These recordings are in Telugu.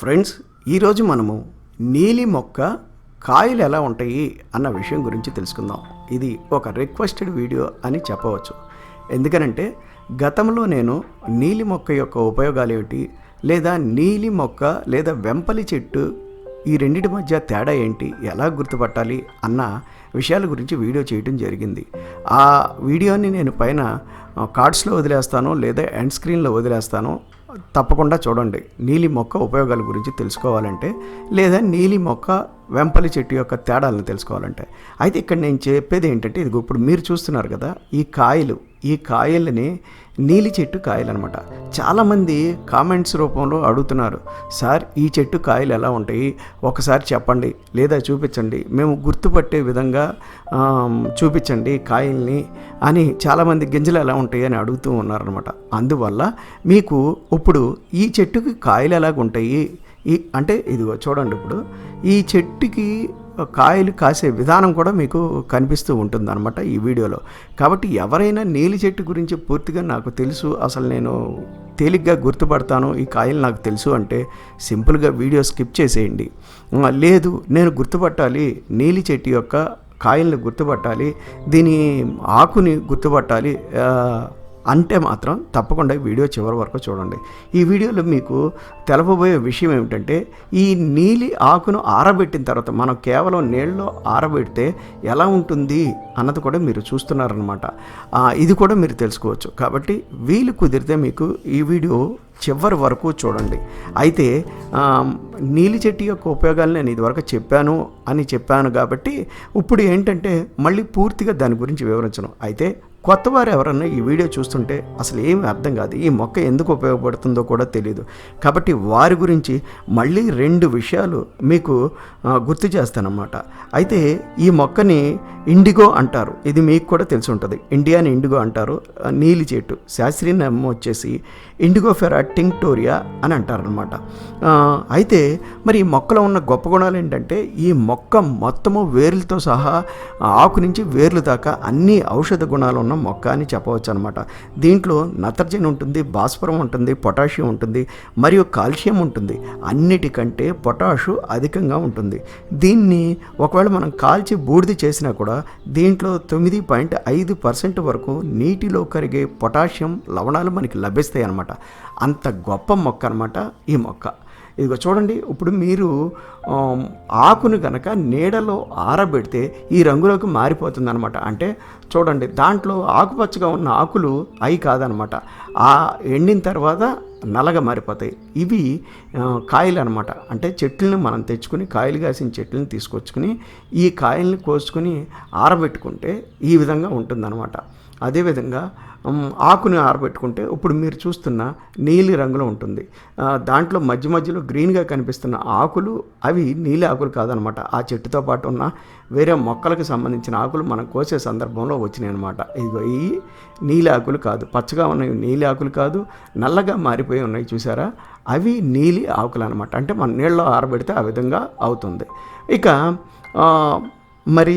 ఫ్రెండ్స్ ఈరోజు మనము నీలి మొక్క కాయలు ఎలా ఉంటాయి అన్న విషయం గురించి తెలుసుకుందాం. ఇది ఒక రిక్వెస్టెడ్ వీడియో అని చెప్పవచ్చు. ఎందుకనంటే గతంలో నేను నీలి మొక్క యొక్క ఉపయోగాలు ఏమిటి లేదా నీలి మొక్క లేదా వెంపలి చెట్టు ఈ రెండింటి మధ్య తేడా ఏంటి ఎలా గుర్తుపట్టాలి అన్న విషయాల గురించి వీడియో చేయడం జరిగింది. ఆ వీడియోని నేను పైన కార్డ్స్లో వదిలేస్తాను లేదా ఎండ్ స్క్రీన్లో వదిలేస్తాను. తప్పకుండా చూడండి. నీలి మొక్క ఉపయోగాల గురించి తెలుసుకోవాలంటే లేదా నీలి మొక్క వెంపలి చెట్టు యొక్క తేడాలను తెలుసుకోవాలంటే. అయితే ఇక్కడ నేను చెప్పేది ఏంటంటే ఇది ఇప్పుడు మీరు చూస్తున్నారు కదా ఈ కాయలు ఈ కాయలని నీలి చెట్టు కాయలు అనమాట చాలామంది కామెంట్స్ రూపంలో అడుగుతున్నారు సార్ ఈ చెట్టు కాయలు ఎలా ఉంటాయి? ఒకసారి చెప్పండి లేదా చూపించండి. మేము గుర్తుపట్టే విధంగా చూపించండి కాయల్ని అని చాలామంది గింజలు ఎలా ఉంటాయి అని అడుగుతూ ఉన్నారనమాట. అందువల్ల మీకు ఇప్పుడు ఈ చెట్టుకి కాయలు ఎలాగుంటాయి? ఈ అంటే ఇదిగో చూడండి ఇప్పుడు ఈ చెట్టుకి కాయలు కాసే విధానం కూడా మీకు కనిపిస్తూ ఉంటుందన్నమాట ఈ వీడియోలో. కాబట్టి ఎవరైనా నీలి చెట్టు గురించి పూర్తిగా నాకు తెలుసు అసలు నేను తేలిగ్గా గుర్తుపడతాను ఈ కాయలు నాకు తెలుసు అంటే సింపుల్గా వీడియో స్కిప్ చేసేయండి. లేదు నేను గుర్తుపట్టాలి నీలి చెట్టు యొక్క కాయల్ని గుర్తుపట్టాలి దీని ఆకుని గుర్తుపట్టాలి అంటే మాత్రం తప్పకుండా ఈ వీడియో చివరి వరకు చూడండి. ఈ వీడియోలో మీకు తెలపబోయే విషయం ఏమిటంటే ఈ నీలి ఆకును ఆరబెట్టిన తర్వాత మనం కేవలం నీళ్ళలో ఆరబెడితే ఎలా ఉంటుంది అన్నది కూడా మీరు చూస్తున్నారనమాట ఇది కూడా మీరు తెలుసుకోవచ్చు. కాబట్టి వీలు కుదిరితే మీకు ఈ వీడియో చివరి వరకు చూడండి. అయితే నీలి చెట్టు యొక్క ఉపయోగాలు నేను ఇదివరకు చెప్పాను అని చెప్పాను కాబట్టి ఇప్పుడు ఏంటంటే మళ్ళీ పూర్తిగా దాని గురించి వివరించను. అయితే కొత్త వారు ఎవరన్నా ఈ వీడియో చూస్తుంటే అసలు ఏమి అర్థం కాదు. ఈ మొక్క ఎందుకు ఉపయోగపడుతుందో కూడా తెలియదు కాబట్టి వారి గురించి మళ్ళీ రెండు విషయాలు మీకు గుర్తు చేస్తానన్నమాట. అయితే ఈ మొక్కని ఇండిగో అంటారు. ఇది మీకు కూడా తెలిసి ఉంటుంది. ఇండియాని ఇండిగో అంటారు. నీలి చెట్టు శాస్త్రీయ నామం వచ్చేసి ఇండిగో ఫెరా టింక్టోరియా అని అంటారనమాట అయితే మరి ఈ మొక్కలో ఉన్న గొప్ప గుణాలు ఏంటంటే ఈ మొక్క మొత్తము వేర్లతో సహా ఆకు నుంచి వేర్లు దాకా అన్ని ఔషధ గుణాలు ఉన్న మొక్క అని చెప్పవచ్చు అనమాట దీంట్లో నత్రజని ఉంటుంది భాస్వరం ఉంటుంది పొటాషియం ఉంటుంది మరియు కాల్షియం ఉంటుంది. అన్నిటికంటే పొటాషు అధికంగా ఉంటుంది. దీన్ని ఒకవేళ మనం కాల్చి బూడిద చేసినా కూడా దీంట్లో తొమ్మిది పాయింట్ ఐదు పర్సెంట్ వరకు నీటిలో కరిగే పొటాషియం లవణాలు మనకి లభిస్తాయి అన్నమాట అంత గొప్ప మొక్క అనమాట ఈ మొక్క. ఇదిగో చూడండి ఇప్పుడు మీరు ఆకును కనుక నీడలో ఆరబెడితే ఈ రంగులోకి మారిపోతుంది అనమాట అంటే చూడండి దాంట్లో ఆకుపచ్చగా ఉన్న ఆకులు అవి కాదనమాట ఆ ఎండిన తర్వాత నల్లగా మారిపోతాయి. ఇవి కాయలు అనమాట అంటే చెట్లను మనం తెచ్చుకుని కాయలు కాసిన చెట్లను తీసుకొచ్చుకుని ఈ కాయల్ని కోసుకుని ఆరబెట్టుకుంటే ఈ విధంగా ఉంటుందన్నమాట. అదేవిధంగా ఆకుని ఆరబెట్టుకుంటే ఇప్పుడు మీరు చూస్తున్న నీలి రంగులో ఉంటుంది. దాంట్లో మధ్య మధ్యలో గ్రీన్గా కనిపిస్తున్న ఆకులు అవి నీలి ఆకులు కాదనమాట. ఆ చెట్టుతో పాటు ఉన్న వేరే మొక్కలకు సంబంధించిన ఆకులు మనం కోసే సందర్భంలో వచ్చినాయి అనమాట ఇదిగో ఈ నీలి ఆకులు కాదు. పచ్చగా ఉన్నవి నీలి ఆకులు కాదు నల్లగా మారిపోయి ఉన్నాయి చూసారా? అవి నీలి ఆకులు అనమాట అంటే మన నీళ్ళలో ఆరబెడితే ఆ విధంగా అవుతుంది. ఇక మరి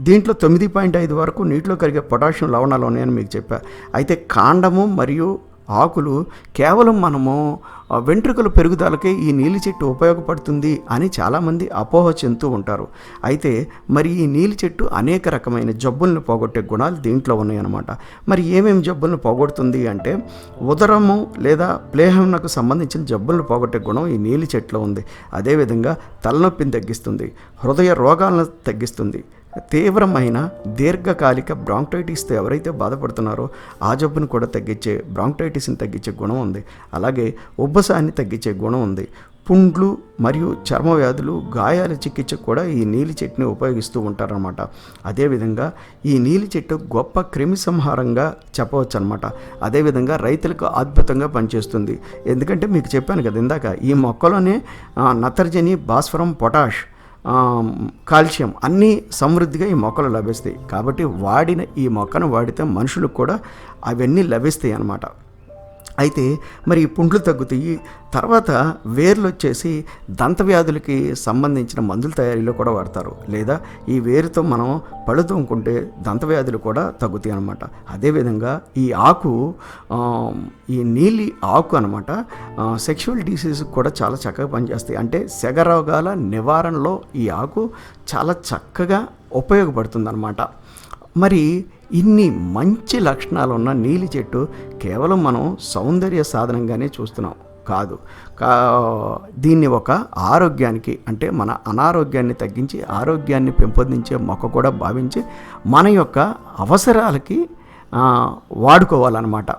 దీంట్లో తొమ్మిది పాయింట్ ఐదు వరకు నీటిలో కరిగే పొటాషియం లవణాలు ఉన్నాయని మీకు చెప్పా. అయితే కాండము మరియు ఆకులు కేవలం మనము వెంట్రుకల పెరుగుదలకే ఈ నీలి చెట్టు ఉపయోగపడుతుంది అని చాలామంది అపోహ చెందుతూ ఉంటారు. అయితే మరి ఈ నీలి చెట్టు అనేక రకమైన జబ్బులను పోగొట్టే గుణాలు దీంట్లో ఉన్నాయన్నమాట. మరి ఏమేమి జబ్బులను పోగొడుతుంది అంటే ఉదరము లేదా ప్లేహంకు సంబంధించిన జబ్బులను పోగొట్టే గుణం ఈ నీలి చెట్టులో ఉంది. అదేవిధంగా తలనొప్పిని తగ్గిస్తుంది హృదయ రోగాలను తగ్గిస్తుంది తీవ్రమైన దీర్ఘకాలిక బ్రాంక్టైటిస్తో ఎవరైతే బాధపడుతున్నారో ఆ జబ్బును కూడా తగ్గించే బ్రాంక్టైటిస్ని తగ్గించే గుణం ఉంది. అలాగే ఉబ్బసాన్ని తగ్గించే గుణం ఉంది. పుండ్లు మరియు చర్మ వ్యాధులు గాయాల చికిత్సకు కూడా ఈ నీలి చెట్టుని ఉపయోగిస్తూ ఉంటారనమాట అదేవిధంగా ఈ నీలి చెట్టు గొప్ప క్రిమి సంహారంగా చెప్పవచ్చు అనమాట అదేవిధంగా రైతులకు అద్భుతంగా పనిచేస్తుంది. ఎందుకంటే మీకు చెప్పాను కదా ఇందాక ఈ మొక్కలోనే నత్రజని భాస్వరం పొటాష్ కాల్షియం అన్నీ సమృద్ధిగా ఈ మొక్కలు లభిస్తాయి. కాబట్టి వాడిన ఈ మొక్కను వాడితే మనుషులకు కూడా అవన్నీ లభిస్తాయి అన్నమాట. అయితే మరి పుండ్లు తగ్గుతాయి. తర్వాత వేర్లు వచ్చేసి దంతవ్యాధులకి సంబంధించిన మందుల తయారీలో కూడా వాడతారు. లేదా ఈ వేరుతో మనం పళ్ళు తోముకుంటే దంతవ్యాధులు కూడా తగ్గుతాయి అనమాట అదేవిధంగా ఈ ఆకు ఈ నీలి ఆకు అనమాట సెక్షువల్ డిసీజ్ కూడా చాలా చక్కగా పనిచేస్తాయి. అంటే సెగ రోగాల నివారణలో ఈ ఆకు చాలా చక్కగా ఉపయోగపడుతుంది మరి ఇన్ని మంచి లక్షణాలు ఉన్న నీలి చెట్టు కేవలం మనం సౌందర్య సాధనంగానే చూస్తున్నాం. కాదు. కా దీన్ని ఒక ఆరోగ్యానికి అంటే మన అనారోగ్యాన్ని తగ్గించి ఆరోగ్యాన్ని పెంపొందించే మొక్క కూడా భావించి మన యొక్క అవసరాలకి వాడుకోవాలన్నమాట.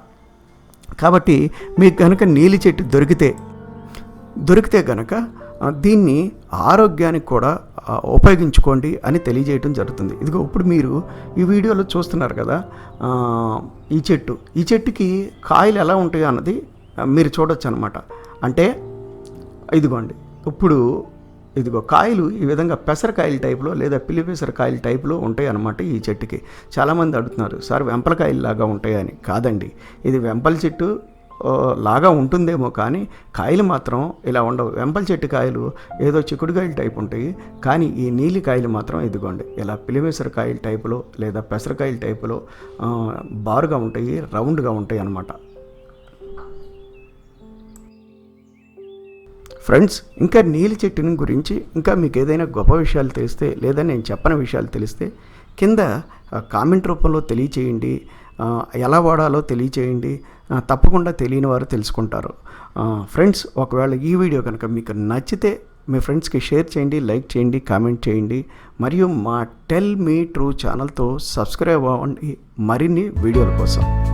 కాబట్టి మీకు కనుక నీలి చెట్టు దొరికితే దొరికితే కనుక దీన్ని ఆరోగ్యానికి కూడా ఉపయోగించుకోండి అని తెలియజేయటం జరుగుతుంది. ఇదిగో ఇప్పుడు మీరు ఈ వీడియోలో చూస్తున్నారు కదా ఈ చెట్టు. ఈ చెట్టుకి కాయలు ఎలా ఉంటాయో అన్నది మీరు చూడొచ్చు అనమాట అంటే ఇదిగోండి ఇప్పుడు ఇదిగో కాయలు ఈ విధంగా పెసరకాయల టైపులో లేదా పిల్లిపెసర కాయలు టైపులో ఉంటాయి అన్నమాట ఈ చెట్టుకి. చాలామంది అడుగుతున్నారు సార్ వెంపలకాయలు లాగా ఉంటాయని. కాదండి ఇది వెంపల చెట్టు లాగా ఉంటుందేమో కానీ కాయలు మాత్రం ఇలా ఉండవు. వెంపల చెట్టు కాయలు ఏదో చిక్కుడుకాయలు టైప్ ఉంటాయి. కానీ ఈ నీలి కాయలు మాత్రం ఇదిగోండి. ఇలా పిలివేసర కాయల టైపులో లేదా పెసరకాయల టైపులో బారుగా ఉంటాయి రౌండ్గా ఉంటాయి అన్నమాట. ఫ్రెండ్స్ ఇంకా నీలి చెట్టుని గురించి ఇంకా మీకు ఏదైనా గొప్ప విషయాలు తెలిస్తే లేదా నేను చెప్పని విషయాలు తెలిస్తే కింద కామెంట్ రూపంలో తెలియచేయండి. ఎలా వాడాలో తెలియచేయండి. తప్పకుండా తెలియని వారు తెలుసుకుంటారు ఫ్రెండ్స్ ఒకవేళ ఈ వీడియో కనుక మీకు నచ్చితే మీ ఫ్రెండ్స్కి షేర్ చేయండి లైక్ చేయండి కామెంట్ చేయండి. మరియు మా టెల్ మీ ట్రూ ఛానల్తో సబ్స్క్రైబ్ అవ్వండి. మరిన్ని వీడియోల కోసం.